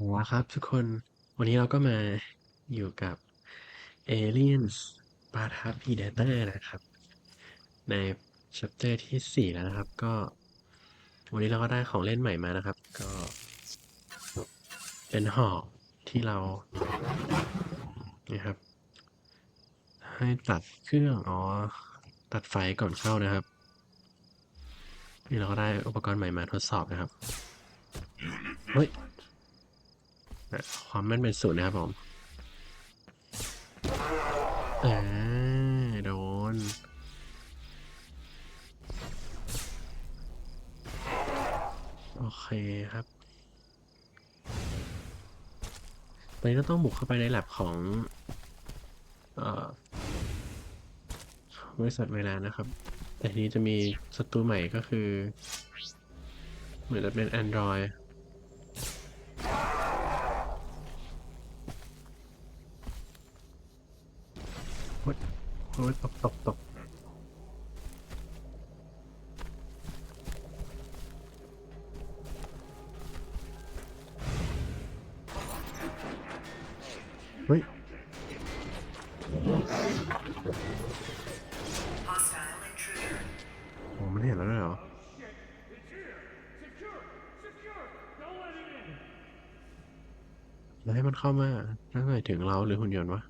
เอาละครับทุกคนวันนี้เราก็มาอยู่กับ Aliens ปาทับ Predator นะครับ ใน chapter ที่ 4 แล้วนะครับ ก็ วันนี้เราก็ได้ของเล่นใหม่มานะครับ ก็ เป็นหอกที่เรานี่ครับ ให้ตัดเครื่อง อ๋อ ตัดไฟก่อนเข้านะครับ นี่เราก็ได้อุปกรณ์ใหม่มาทดสอบนะครับ เฮ้ย ความแม่นเป็นศูนย์นะครับผมอ่าโดนโอเคครับตอนนี้เราต้องบุกเข้าไปในแลบของเอ่อบริษัทเวลานะครับ แต่ทีนี้จะมีศัตรูใหม่ก็คือ เหมือนจะเป็น Android โอ้ยโอ้ยตกตกตกเฮ้ย Hostile intruder. โอ้มันเห็นแล้วด้วยเหรอ แล้วให้มันเข้ามาแล้วหมายถึงเราหรือหุ่นยนต์วะ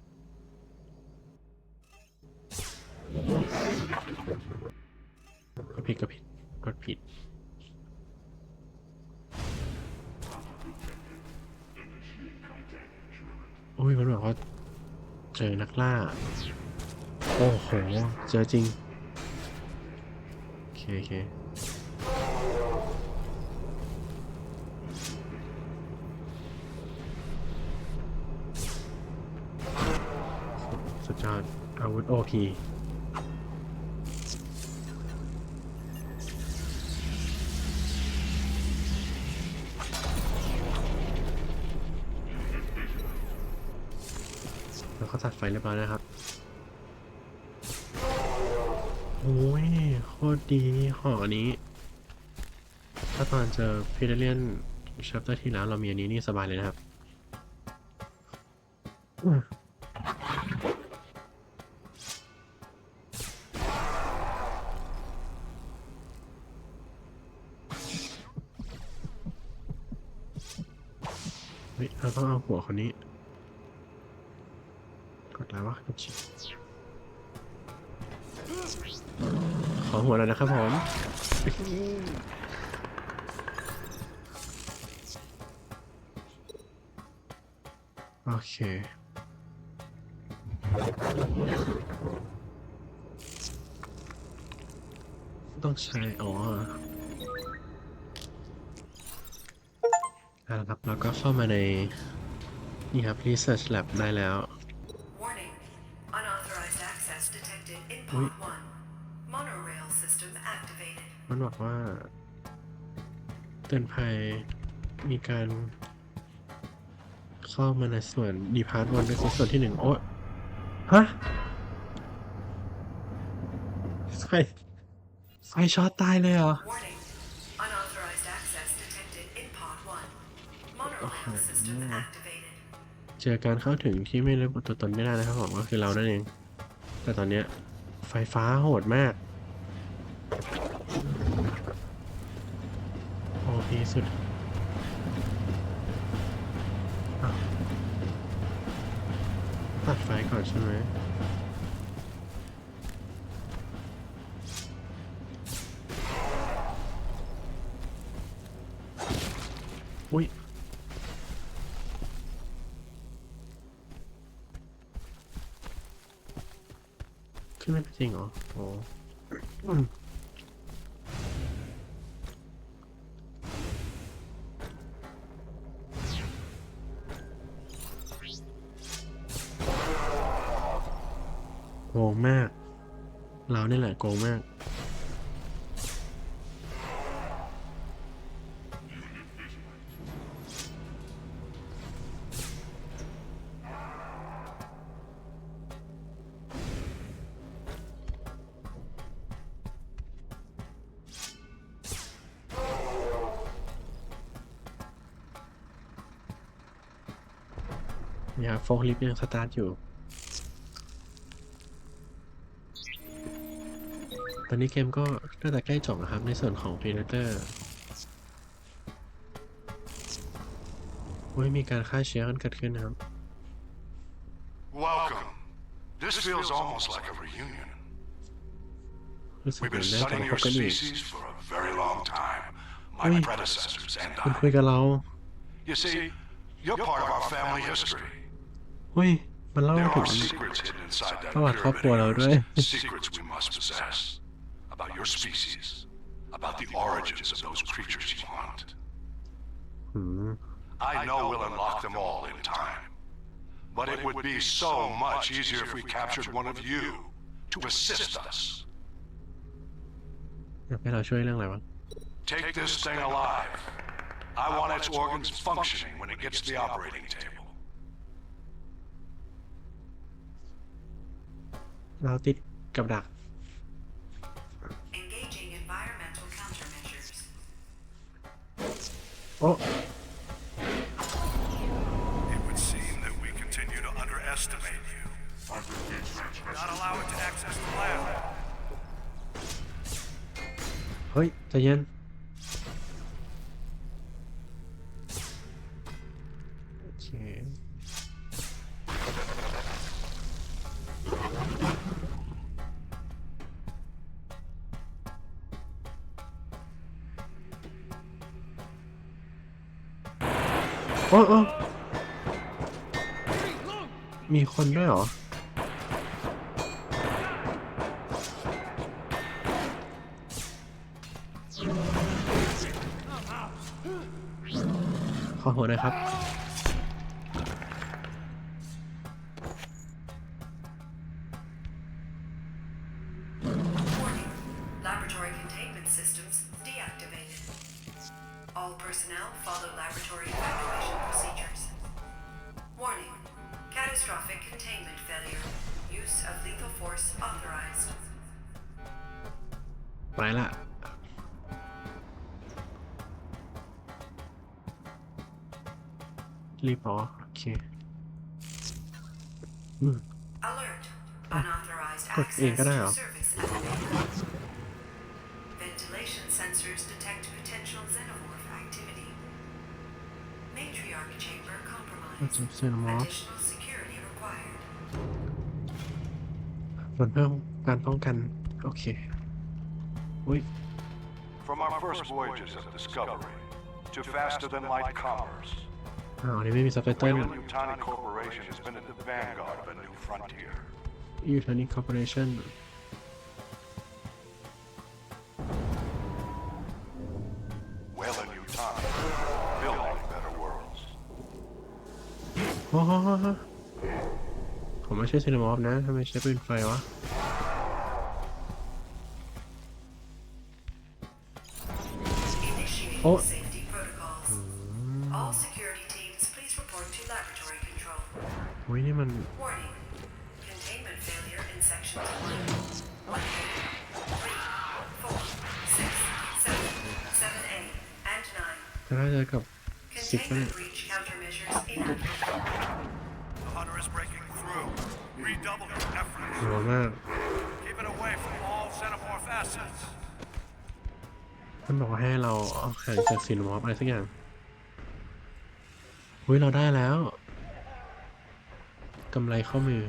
ก็ผิดก็ผิดกดผิด อุ้ยมันบอกว่าเจอนักล่า โอ้โห เจอจริง โอเคโอเคสุดยอดอาวุธโอพี แล้วก็ตัดไฟเรียบร้อยนะครับโอ้ยโคตรดีหออันนี้ ถ้าตอนเจอพิเดเลียนชัปเตอร์ที่แล้วเรามีอันนี้นี่สบายเลยนะครับเฮ้ยเราต้องเอาหัวคนนี้ กดแล้ววะกดชิป ขอหัวหน่อยนะครับผมโอเคต้องใช้ อ๋อเอาละครับ แล้วก็เข้ามาใน นี่ครับ Research Lab ได้แล้ว Warning. Unauthorized access detected in Ui. Part 1. Monorail system activated. มันบอกว่า เตือนภัยมีการ เข้ามาในส่วนดีพาร์ตวันในส่วนที่หนึ่งโอ้ฮะไฟไฟช็อตตายเลยเหรอ Warning. Unauthorized access detected in Part 1. Monorail system activated. เจอการเข้าถึงที่ไม่ระบุตัวตนไม่ได้นะครับผมก็คือเรานั่นเอง แต่ตอนเนี้ย ไฟฟ้าโหดมาก โอพีสุดตัดไฟก่อนใช่ไหม ขึ้นไม่ได้จริงเหรอโอ้โกงมาก เราเนี่ยแหละโกงมาก นี่ครับโฟกลิฟต์ยังสตาร์ทอยู่ ตอนนี้เกมก็น่าจะใกล้จบนะครับ ในส่วนของ Predator โอ้ยมีการฆ่าเชื้อกันเกิดขึ้นนะครับ Welcome. This feels almost like a reunion. รู้สึก We've เหมือน been ได้กลับ studying มาพ your บกันอีก species for a very long time. My Ui. predecessors and คุณคุย I. กับเรา You see, you're part of our family history. เฮ้ย มันเล่า There ถึง are secrets hidden inside that ประวัติครอบ pyramid ครัว of เราด้วย yours. Secrets we must possess. About your species. About the origins of those creatures you hunt. อืม I know we'll unlock them all in time. But it would be so much easier if we captured one of you to assist us. อยากให้เราช่วยเรื่องอะไรวะ Take this thing alive. I want its organs functioning when it gets to the operating table. เราติดกับดัก Engaging environmental countermeasures. โอ้ It would seem that we continue to underestimate you. Not allow it to access the lab. เฮ้ยใจเย็น โอ้โอ้มีคนด้วยเหรอ ขอหัวหน่อยครับ Warning. Laboratory containment systems deactivated. All personnel follow laboratory evacuation procedures. Warning. Catastrophic containment failure. Use of lethal force authorized. ไปละ รีบอ๋อโอเค อืม Alert. Unauthorized Kok access één keer to nou? service elevator. Ventilation sensors detect potential xenomorph activity. Matriarch chamber compromised. What's a xenomorph? Additional security required. มันเพิ่มการป้องกัน โอเค อุ้ย From our first voyages of discovery to faster than light commerce, อ้าวอันนี้ไม่มีสเปเตอร์ Wayland Yutani Corporation has been at the vanguard of a new frontier. ยูทานิคอร์ปอเรชั่น ผมไม่ใช่ซีนามอฟนะทำไมใช้ปืนไฟวะ Initiating Oh. safety protocols. All security teams, please report to laboratory control. อุ้ยนี่มัน Warning. Containment failure in sections 1, 1A, 3, 4, 6, 7, 7A, and 9. จะได้เจอกับสิบ Containment breach countermeasures หัวมากมันบอกให้เราเอาห่างจากซีนามอฟอะไรสักอย่างอุ้ยเราได้แล้วกำไรข้อมือ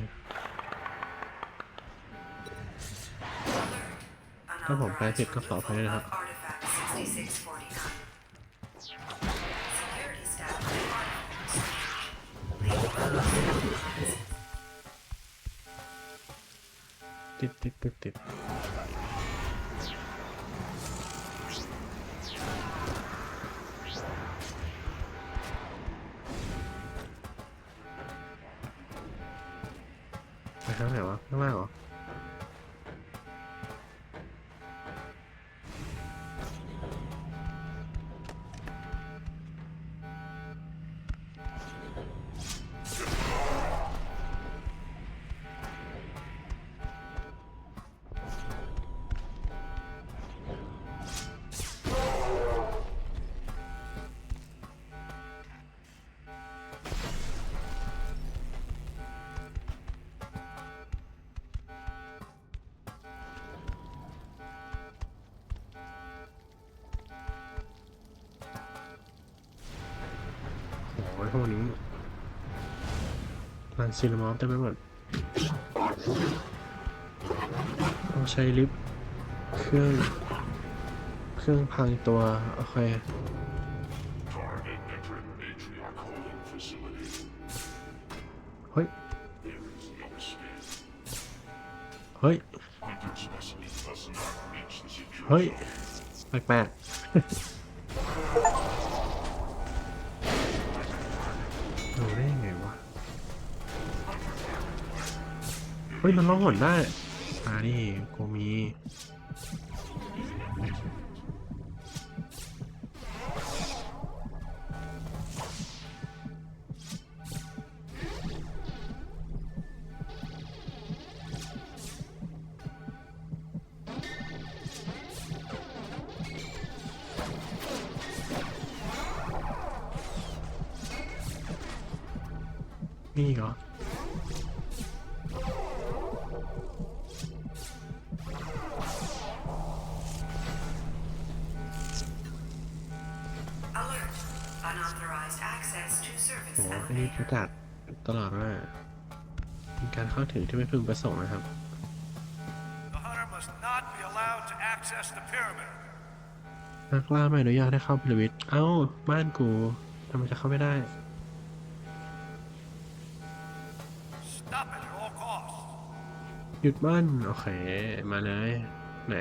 ถ้าผมแปลผิดก็ขออภัยนะครับ ติดติดติดติดไปข้างไหนวะข้างล่างเหรอ วกนี้รันซีนามอฟเต็มไปหมดต้องใช้ลิฟต์เครื่อง เครื่องพังตัว โอเคเฮ้ย เฮ้ย เฮ้ย แปลกๆ เฮ้ย มันร้องหนได้อ่านี่กูมีนี่เหรอ Unauthorized access to service โอ้อันนี้ประกาศตลอดว่ามีการเข้าถึงที่ไม่พึงประสงค์นะครับ The hunter must not be allowed to access the pyramid. นักล่าไม่อนุญาตให้เข้าพิรวิตเอ้า บ้านกูทำไมจะเข้าไม่ได้ Stop it at all costs. หยุดบ้าน โอเค มาเลย ไหน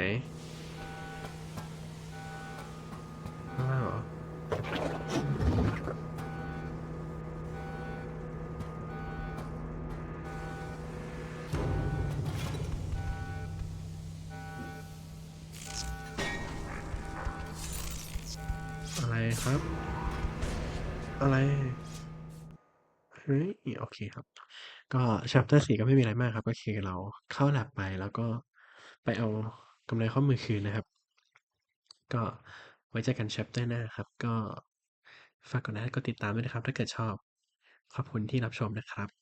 ฮ้ยโอเคครับ ก็ chapter 4ก็ไม่มีอะไรมากครับ ก็คือเราเข้าหลับไปแล้วก็ไปเอากำไรข้อมือคืนนะครับ ก็ไว้เจอกัน chapter หน้าครับ ก็ฝากกดไลค์กดติดตามด้วยนะครับ ถ้าเกิดชอบ ขอบคุณที่รับชมนะครับ